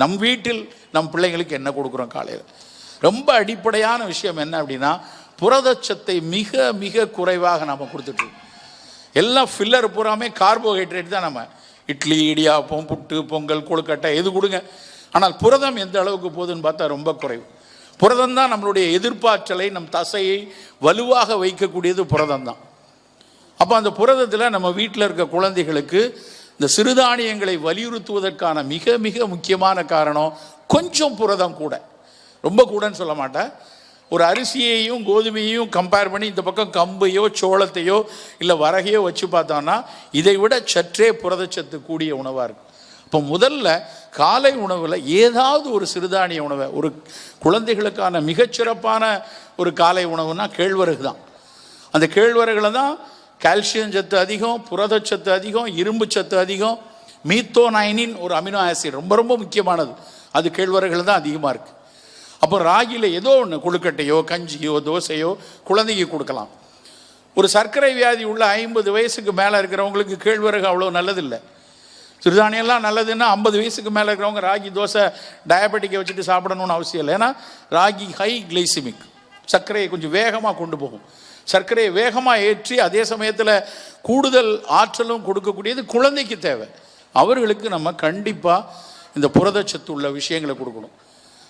நம் வீட்டில் நம் பிள்ளைங்களுக்கு என்ன கொடுக்குறோம் காலையில்? ரொம்ப அடிப்படையான விஷயம் என்ன அப்படின்னா புரதச்சத்தை மிக மிக குறைவாக நம்ம கொடுத்துட்ருக்கோம் எல்லாம் ஃபில்லர் பூராமே கார்போஹைட்ரேட் தான் நம்ம. இட்லி இடியாப்பம் புட்டு பொங்கல் கொழுக்கட்டை எது கொடுங்க. ஆனால் புரதம் எந்த அளவுக்கு போகுதுன்னு பார்த்தா ரொம்ப குறைவு. புரதம் தான் நம்மளுடைய எதிர்பார்ச்சலை நம் தசையை வலுவாக வைக்கக்கூடியது புரதம் தான். அப்போ அந்த புரதத்தில் நம்ம வீட்டில் இருக்க குழந்தைகளுக்கு இந்த சிறுதானியங்களை வலியுறுத்துவதற்கான மிக மிக முக்கியமான காரணம் கொஞ்சம் புரதம் கூட. ரொம்ப கூடன்னு சொல்ல மாட்டேன். ஒரு அரிசியையும் கோதுமையையும் கம்பேர் பண்ணி இந்த பக்கம் கம்பையோ சோளத்தையோ இல்லை வரகையோ வச்சு பார்த்தோம்னா இதை விட சற்றே புரதச்சத்து கூடிய உணவாக இருக்கும். இப்போ முதல்ல காலை உணவில் ஏதாவது ஒரு சிறுதானிய உணவை ஒரு குழந்தைகளுக்கான மிகச்சிறப்பான ஒரு காலை உணவுனா கேழ்வரகு தான் அந்த கேழ்வரகுல தான் கால்சியம் சத்து அதிகம் புரதச்சத்து அதிகம் இரும்பு சத்து அதிகம் மீத்தோனைனின் ஒரு அமினோ ஆசிட் ரொம்ப ரொம்ப முக்கியமானது. அது கேழ்வரகுல தான் அதிகமாக இருக்குது அப்போ ராகியில் ஏதோ ஒன்று கொழுக்கட்டையோ கஞ்சியோ தோசையோ குழந்தைக்கு கொடுக்கலாம். ஒரு சர்க்கரை வியாதி உள்ள ஐம்பது வயசுக்கு மேலே இருக்கிறவங்களுக்கு கேழ்வரகு அவ்வளோ நல்லதில்லை. சிறுதானியெல்லாம் நல்லதுன்னா ஐம்பது வயசுக்கு மேலே இருக்கிறவங்க ராகி தோசை டயபெட்டிக்கை வச்சுட்டு சாப்பிடணும்னு அவசியம் இல்லை. ஏன்னா ராகி ஹை கிளைசிமிக் சர்க்கரையை கொஞ்சம் வேகமாக கொண்டு போகும். சர்க்கரையை வேகமாக ஏற்றி அதே சமயத்தில் கூடுதல் ஆற்றலும் கொடுக்கக்கூடியது குழந்தைக்கு தேவை. அவர்களுக்கு நம்ம கண்டிப்பாக இந்த புரதச்சத்து உள்ள விஷயங்களை கொடுக்கணும்.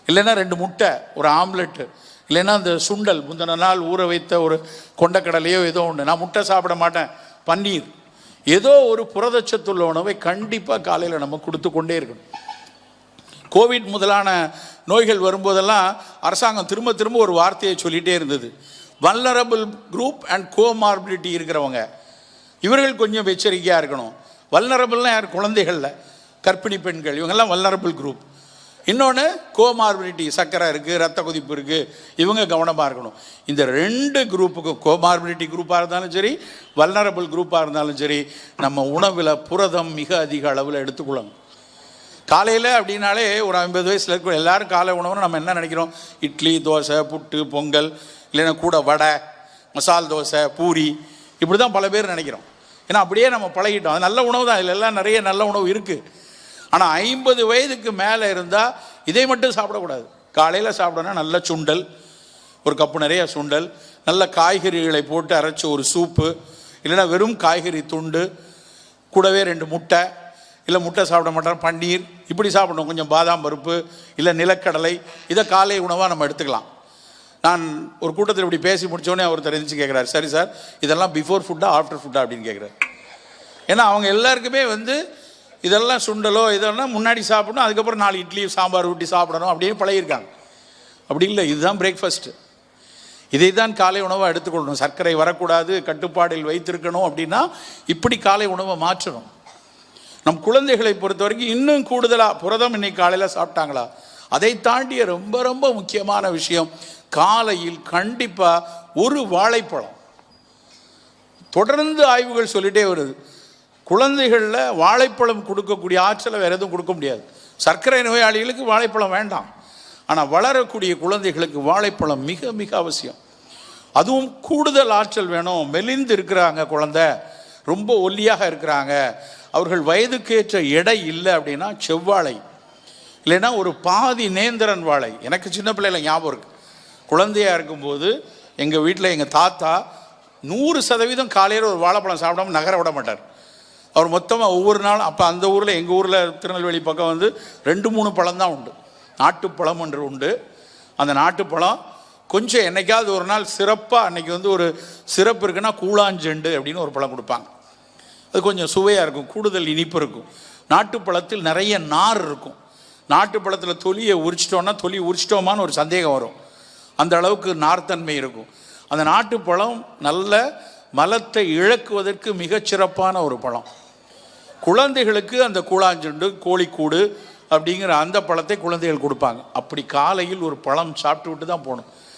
இல்லைன்னா ரெண்டு முட்டை ஒரு ஆம்லெட்டு இல்லைன்னா அந்த சுண்டல் முந்தின நாள் ஊற வைத்த ஒரு கொண்டக்கடலையோ ஏதோ ஒன்று நான் முட்டை சாப்பிட மாட்டேன் பன்னீர். ஏதோ ஒரு புரதச்சத்துள்ள உணவை கண்டிப்பாக காலையில் நம்ம கொடுத்து கொண்டே இருக்கணும். கோவிட் முதலான நோய்கள் வரும்போதெல்லாம் அரசாங்கம் திரும்ப திரும்ப ஒரு வார்த்தையை சொல்லிகிட்டே இருந்தது. வல்லரபிள் குரூப் அண்ட் கோமார்பிலிட்டி இருக்கிறவங்க. இவர்கள் கொஞ்சம் எச்சரிக்கையாக இருக்கணும். வல்லரபிள்னா யார்? குழந்தைகளில். கர்ப்பிணி பெண்கள். இவங்கெல்லாம் வல்லரபிள் குரூப் இன்னொன்று கோமார்பிலிட்டி சர்க்கரை இருக்குது ரத்த கொதிப்பு இருக்குது இவங்க கவனமாக இருக்கணும். இந்த ரெண்டு குரூப்புக்கும் கோமார்பிலிட்டி குரூப்பாக இருந்தாலும் சரி வல்னரபிள் குரூப்பாக இருந்தாலும் சரி நம்ம உணவில் புரதம் மிக அதிக அளவில் எடுத்துக்கொள்ளணும். காலையில் அப்படின்னாலே ஒரு ஐம்பது வயசில் இருக்க எல்லாரும் காலை உணவுன்னு நம்ம என்ன நினைக்கிறோம்? இட்லி தோசை புட்டு பொங்கல் இல்லைன்னா கூட வடை மசால் தோசை பூரி இப்படி தான் பல பேர் நினைக்கிறோம். ஏன்னா அப்படியே நம்ம பழகிட்டோம். அது நல்ல உணவு தான். இதில் எல்லாம் நிறைய நல்ல உணவு இருக்குது ஆனால் ஐம்பது வயதுக்கு மேலே இருந்தால் இதை மட்டும் சாப்பிடக்கூடாது. காலையில் சாப்பிடணும்னா நல்ல சுண்டல் ஒரு கப்பு நிறைய சுண்டல் நல்ல காய்கறிகளை போட்டு அரைச்ச ஒரு சூப்பு இல்லைன்னா வெறும் காய்கறி துண்டு கூடவே ரெண்டு முட்டை இல்லை முட்டை சாப்பிட மாட்டோம் பன்னீர் இப்படி சாப்பிடணும். கொஞ்சம் பாதாம் பருப்பு இல்லை நிலக்கடலை இதை காலை உணவாக நம்ம எடுத்துக்கலாம். நான் ஒரு கூட்டத்தில் இப்படி பேசி முடித்தோடனே அவர் தெரிஞ்சு கேட்குறாரு சரி சார் இதெல்லாம் பிஃபோர் ஃபுட்டா ஆஃப்டர் ஃபுட்டா அப்படின்னு கேட்குறாரு ஏன்னா அவங்க எல்லாருக்குமே வந்து இதெல்லாம் சுண்டலோ இதெல்லாம் முன்னாடி சாப்பிடணும் அதுக்கப்புறம் நாலு இட்லி சாம்பார் ஊட்டி சாப்பிடணும் அப்படியே பழகிருக்காங்க அப்படி இல்லை இதுதான் பிரேக்ஃபாஸ்ட்டு இதை தான் காலை உணவாக எடுத்துக்கொள்ளணும். சர்க்கரை வரக்கூடாது கட்டுப்பாடில் வைத்திருக்கணும் அப்படின்னா இப்படி காலை உணவை மாற்றணும். நம் குழந்தைகளை பொறுத்த வரைக்கும் இன்னும் கூடுதலாக புரதம் இன்னைக்கு காலையில் சாப்பிட்டாங்களா? அதை தாண்டிய ரொம்ப ரொம்ப முக்கியமான விஷயம் காலையில் கண்டிப்பாக ஒரு வாழைப்பழம். தொடர்ந்து ஆய்வுகள் சொல்லிட்டே வருது. குழந்தைகளில் வாழைப்பழம் கொடுக்கக்கூடிய ஆற்றலை வேறு எதுவும் கொடுக்க முடியாது. சர்க்கரை நோயாளிகளுக்கு வாழைப்பழம் வேண்டாம். ஆனால் வளரக்கூடிய குழந்தைகளுக்கு வாழைப்பழம் மிக மிக அவசியம். அதுவும் கூடுதல் ஆற்றல் வேணும். மெலிந்து இருக்கிறாங்க குழந்தை. ரொம்ப ஒல்லியாக இருக்கிறாங்க. அவர்கள் வயதுக்கேற்ற எடை இல்லை அப்படின்னா செவ்வாழை. இல்லைன்னா ஒரு பாதி நேந்திரன் வாழை. எனக்கு சின்ன பிள்ளைல ஞாபகம் இருக்கு. குழந்தையாக இருக்கும்போது எங்கள் வீட்டில் எங்கள் தாத்தா நூறு சதவீதம் காலையில் ஒரு வாழைப்பழம் சாப்பிடாம நகர விட மாட்டார். அவர் மொத்தமாக ஒவ்வொரு நாளும் அப்போ அந்த ஊரில் எங்கள் ஊரில் திருநெல்வேலி பக்கம் வந்து ரெண்டு மூணு பழம் தான் உண்டு. நாட்டுப்பழம் ஒன்று உண்டு. அந்த நாட்டுப்பழம் கொஞ்சம் என்னைக்காவது ஒரு நாள் சிறப்பாக அன்றைக்கி வந்து ஒரு சிறப்பு இருக்குன்னா கூழாஞ்செண்டு அப்படின்னு ஒரு பழம் கொடுப்பாங்க. அது கொஞ்சம் சுவையாக இருக்கும் கூடுதல் இனிப்பு இருக்கும். நாட்டுப்பழத்தில் நிறைய நார் இருக்கும். நாட்டுப்பழத்தில் தொலியை உரிச்சிட்டோன்னா தொலி உரிச்சிட்டோமான்னு ஒரு சந்தேகம் வரும். அந்த அளவுக்கு நார்த்தன்மை இருக்கும். அந்த நாட்டுப்பழம் நல்ல மலத்தை இழக்குவதற்கு மிகச்சிறப்பான ஒரு பழம். குழந்தைகளுக்கு அந்த கூழாஞ்செண்டு கோழிக்கூடு அப்படிங்கிற அந்த பழத்தை குழந்தைகள் கொடுப்பாங்க. அப்படி காலையில் ஒரு பழம் சாப்பிட்டு விட்டு தான் போகணும்.